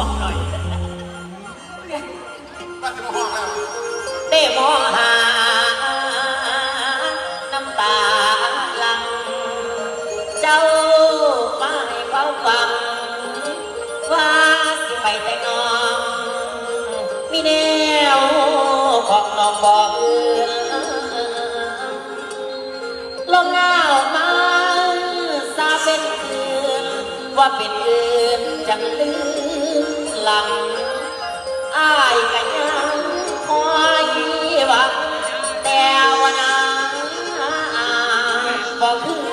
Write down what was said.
องหน่อยเต้มองหา น้ำตาลัง เจ้าไปเฝ้าฟัง ว่าสิไปแต่น้อง มีแนวขอบน้องบอกอื่นลมหนาวมาซาเป็นคืน ว่าเป็นคืนจังลืม หลังอายกันยังคอยหวังแต่วันนั้นบอกคือ